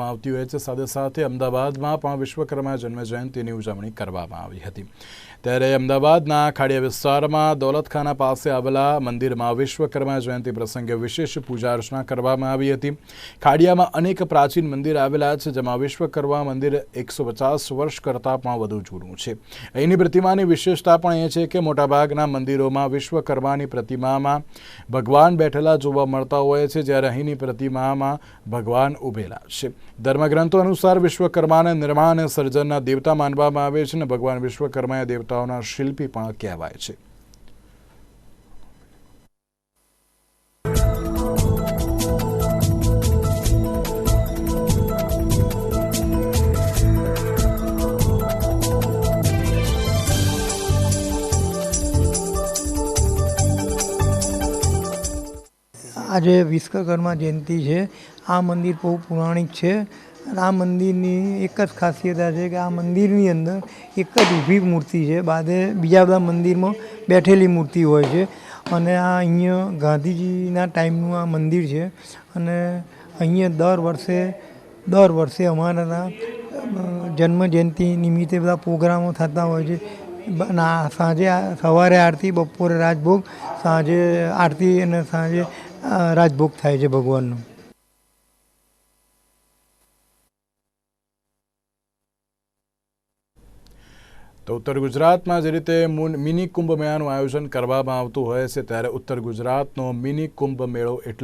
આવતી હોય છે. સાથે સાથે અમદાવાદમાં પણ વિશ્વકર્મા જન્મ જયંતિની ઉજવણી કરવામાં આવી હતી. ત્યારે અમદાવાદના ખાડિયા વિસ્તારમાં દૌલતખાના પાસે આવેલા મંદિરમાં વિશ્વકર્મા જયંતિ પ્રસંગે વિશેષ પૂજા અર્ચના કરવામાં આવી હતી. ખાડિયામાં અનેક પ્રાચીન મંદિર આવેલા છે, જેમાં વિશ્વકર્મા મંદિર એકસો પચાસ વર્ષ કરતાં પણ વધુ જૂનું છે. અહીંની પ્રતિમાની વિશેષતા પણ એ છે કે મોટાભાગના મંદિરોમાં વિશ્વકર્માની પ્રતિમામાં ભગવાન બેઠેલા જોવા મળતા હોય છે, જ્યારે અહીંની પ્રતિમામાં ભગવાન ઉભેલા છે. ધર્મગ્રંથો અનુસાર વિશ્વકર્માને નિર્માણ અને સર્જનના દેવતા માનવામાં આવે છે અને ભગવાન વિશ્વકર્મા એ દેવતાઓના શિલ્પી પણ કહેવાય છે. આજે વિશ્વકર્મા જયંતિ છે. આ મંદિર બહુ પૌરાણિક છે. આ મંદિરની એક જ ખાસિયત આ છે કે આ મંદિરની અંદર એક જ ઊભી મૂર્તિ છે. બાદે બીજા બધા મંદિરમાં બેઠેલી મૂર્તિ હોય છે. અને આ અહીંયા ગાંધીજીના ટાઈમનું આ મંદિર છે. અને અહીંયા દર વર્ષે દર વર્ષે અમારા જન્મ જયંતિ નિમિત્તે બધા પ્રોગ્રામો થતા હોય છે. ના સાંજે સવારે આરતી, બપોરે રાજભોગ, સાંજે આરતી અને સાંજે રાજભોગ થાય છે ભગવાનનું. તો ઉત્તર ગુજરાતમાં જે રીતે મુન- કુંભ મેળાનું આયોજન કરવામાં આવતું હોય છે, ત્યારે ઉત્તર ગુજરાતનો મિની કુંભ મેળો એટલે